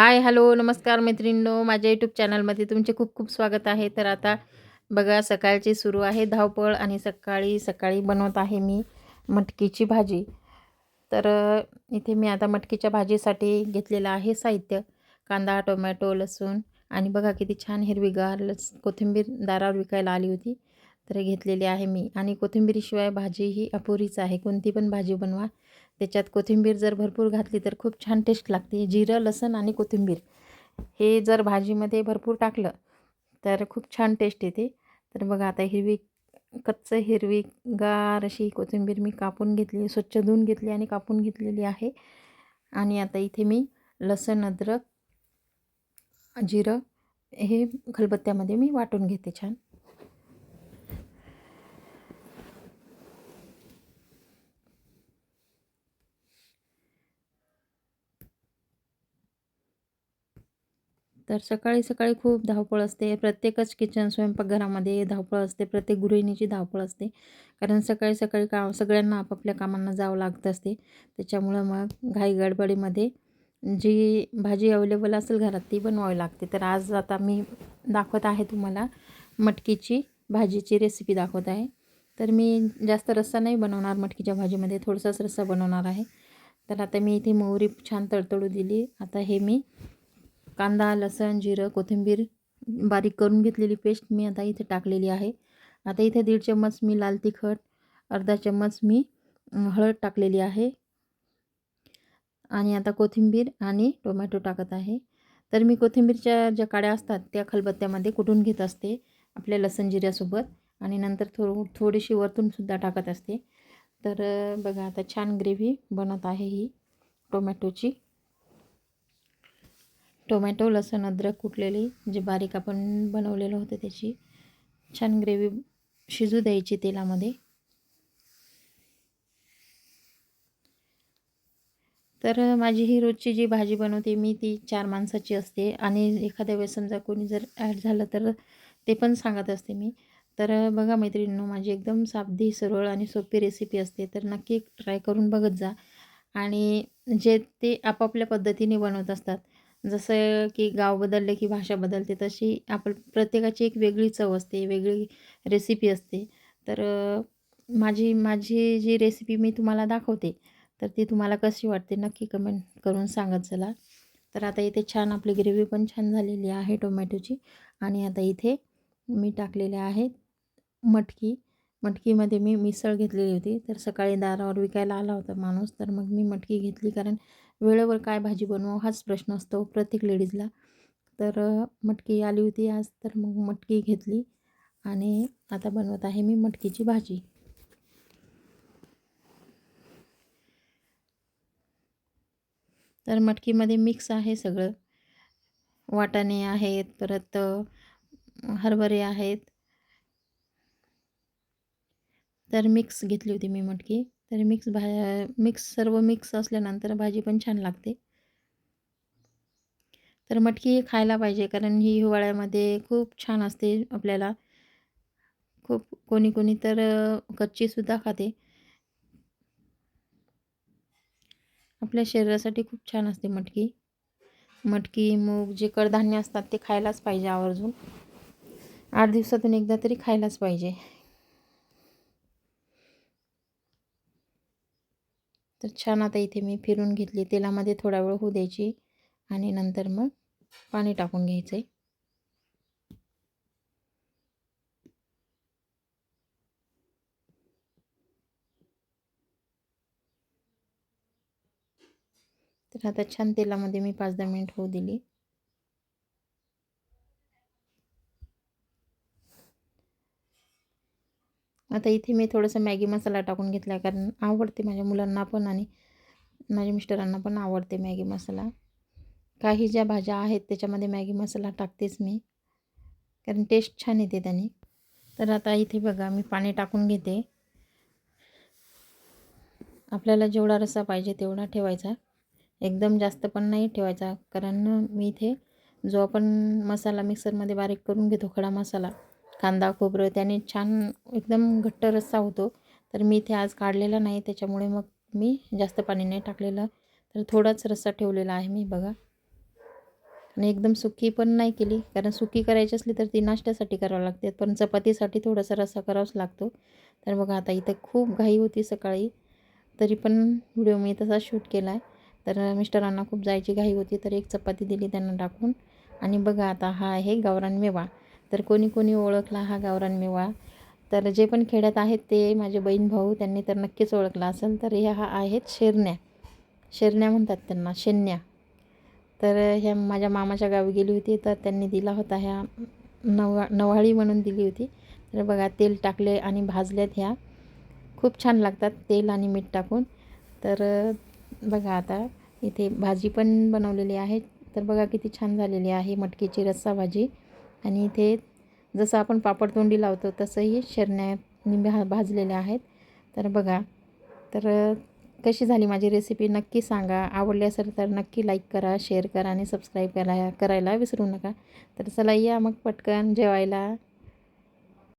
Hi hello नमस्कार मैत्रिणींनो. माझ्या यूट्यूब चॅनलमध्ये तुमचे खूप खूप स्वागत आहे. तर आता बघा सकाळची सुरू आहे धावपळ आणि सकाळी सकाळी बनवत आहे मी मटकीची भाजी. तर इथे मी आता मटकीच्या भाजीसाठी घेतलेलं आहे साहित्य कांदा टोमॅटो लसूण आणि बघा किती छान हिरवीगार लस कोथिंबीर दारावर विकायला आली होती. तर घेतलेली आहे मी. आणि कोथिंबीरीशिवाय भाजी ही अपुरीच आहे. कोणती पण भाजी बनवा. त्याच्यात कोथिंबीर जर भरपूर घातली तर खूप छान टेस्ट लागते. जिरं लसण आणि कोथिंबीर हे जर भाजीमध्ये भरपूर टाकलं तर खूप छान टेस्ट येते. तर बघा आता हिरवी कच्चं हिरवी गार अशी कोथिंबीर मी कापून घेतली स्वच्छ धुवून घेतली आणि कापून घेतलेली आहे. आणि आता इथे मी लसण अद्रक जिरं हे खलबत्त्यामध्ये मी वाटून घेते छान. तर सकाळी सकाळी खूप धावपळ असते. प्रत्येकच किचन स्वयंपाकघरामध्ये धावपळ असते. प्रत्येक गृहिणीची धावपळ असते. कारण सकाळी सकाळी का सगळ्यांना आपापल्या कामांना जावं लागत असते. त्याच्यामुळं मग घाई गडबडीमध्ये जी भाजी अवेलेबल असेल घरात ती बनवावी लागते. तर आज आता मी दाखवत आहे तुम्हाला मटकीची भाजीची रेसिपी दाखवत आहे. तर मी जास्त रस्सा नाही बनवणार मटकीच्या भाजीमध्ये थोडासाच रस्सा बनवणार आहे. तर आता मी इथे मोहरी छान तडतडू दिली. आता हे मी कांदा लसण जिरं कोथिंबीर बारीक करून घेतलेली पेस्ट मी आता इथे टाकलेली आहे. आता इथे दीड चम्मच मी लाल तिखट अर्धा चम्मच मी हळद टाकलेली आहे. आणि आता कोथिंबीर आणि टोमॅटो टाकत आहे. तर मी कोथिंबीरच्या ज्या काड्या असतात त्या खलबत्त्यामध्ये कुटून घेत असते आपल्या लसण जिऱ्यासोबत. आणि नंतर थो थोडीशी वरतूनसुद्धा टाकत असते. तर बघा आता छान ग्रेव्ही बनत आहे ही टोमॅटोची. टोमॅटो लसूण अद्रक कुटलेली जे बारीक आपण बनवलेलं होतं त्याची छान ग्रेव्ही शिजू द्यायची तेलामध्ये. तर माझी ही रोजची जी भाजी बनवते मी ती चार माणसाची असते आणि एखाद्या वेळेस समजा कोणी जर ॲड झालं तर ते पण सांगत असते मी. तर बघा मैत्रिणींनो माझी एकदम साधी सरळ आणि सोपी रेसिपी असते तर नक्की ट्राय करून बघत जा. आणि जे ते आपापल्या पद्धतीने बनवत असतात जसं की गाव बदलले की भाषा बदलते तशी आपण प्रत्येकाची एक वेगळी चव असते वेगळी रेसिपी असते. तर माझी माझी जी रेसिपी मी तुम्हाला दाखवते तर ती तुम्हाला कशी वाटते नक्की कमेंट करून सांगत चला. तर आता इथे छान आपली ग्रेव्ही पण छान झालेली आहे टोमॅटोची आणि आता इथे मी टाकलेले आहेत मटकी. मटकीमध्ये मी मिसळ घेतलेली होती तर सकाळी दारावर विकायला आला होता माणूस तर मग मी मटकी घेतली कारण वेळेवर काय भाजी बनवावं हाच प्रश्न असतो प्रत्येक लेडीजला. तर मटकी आली होती आज तर मग मटकी घेतली आणि आता बनवत आहे मी मटकीची भाजी. तर मटकीमध्ये मिक्स आहे सगळं. वाटाणे आहेत परत हरभरे आहेत. तर मिक्स घेतली होती मी मटकी. तर मिक्स भा मिक्स सर्व मिक्स असल्यानंतर भाजी पण छान लागते. तर मटकी खायला पाहिजे कारण ही हिवाळ्यामध्ये खूप छान असते आपल्याला. खूप कोणी कोणी तर कच्चीसुद्धा खाते. आपल्या शरीरासाठी खूप छान असते मटकी. मटकी मूग जे कडधान्य असतात ते खायलाच पाहिजे आवर्जून. आठ दिवसातून एकदा तरी खायलाच पाहिजे. तर छान आता इथे मी फिरून घेतली. तेलामध्ये थोडा वेळ होऊ द्यायची आणि नंतर मग पाणी टाकून घ्यायचं आहे तर आता छान तेलामध्ये मी पाच दहा मिनिट होऊ दिली. आता इथे मी थोडंसं मॅगी मसाला टाकून घेतला आहे कारण आवडते माझ्या मुलांना पण आणि माझ्या मिस्टरांना पण आवडते मॅगी मसाला. काही ज्या भाज्या आहेत त्याच्यामध्ये मॅगी मसाला टाकतेच मी कारण टेस्ट छान येते त्याने. तर आता इथे बघा मी पाणी टाकून घेते. आपल्याला जेवढा रस्सा पाहिजे तेवढा ठेवायचा. एकदम जास्त पण नाही ठेवायचा कारण मी इथे जो आपण मसाला मिक्सरमध्ये बारीक करून घेतो खडा मसाला कांदा खोबरं त्याने छान एकदम घट्ट रस्सा होतो. तर मी इथे आज काढलेला नाही त्याच्यामुळे मग मी जास्त पाणी नाही टाकलेलं. तर थोडाच रस्सा ठेवलेला आहे मी बघा. आणि एकदम सुकी पण नाही केली कारण सुकी करायची असली तर ती नाश्त्यासाठी करावं लागते. पण चपातीसाठी थोडासा रस्सा करावाच लागतो. तर बघा आता इथं खूप घाई होती सकाळी. तरी पण व्हिडिओ मी तसा शूट केला आहे तर मिस्टरांना खूप जायची घाई होती तर एक चपाती दिली त्यांना टाकून. आणि बघा आता हा आहे गावरान मेवा. तर कोणी कोणी ओळखला हा गावरान मेवा. तर जे पण खेड्यात आहेत ते माझे बहीण भाऊ त्यांनी तर नक्कीच ओळखला असेल. तर ह्या हा आहेत शेरण्या. शेरण्या म्हणतात त्यांना शेन्या. तर ह्या माझ्या मामाच्या गावी गेली होती तर त्यांनी दिला होता ह्या नवा नवाळी म्हणून दिली होती. तर बघा तेल टाकले आणि भाजल्यात ह्या. खूप छान लागतात तेल आणि मीठ टाकून. तर बघा आता इथे भाजी पण बनवलेली आहे. तर बघा किती छान झालेली आहे मटकीची रस्सा भाजी आणि इथे जसं आपण पापड तोंडी लावतो तसंही शेरण्या भा भाजलेल्या आहेत. तर बघा तर कशी झाली माझी रेसिपी नक्की सांगा. आवडली असेल तर नक्की लाईक करा शेअर करा आणि सबस्क्राईब करा करायला विसरू नका. तर चला या मग पटकन जेवायला.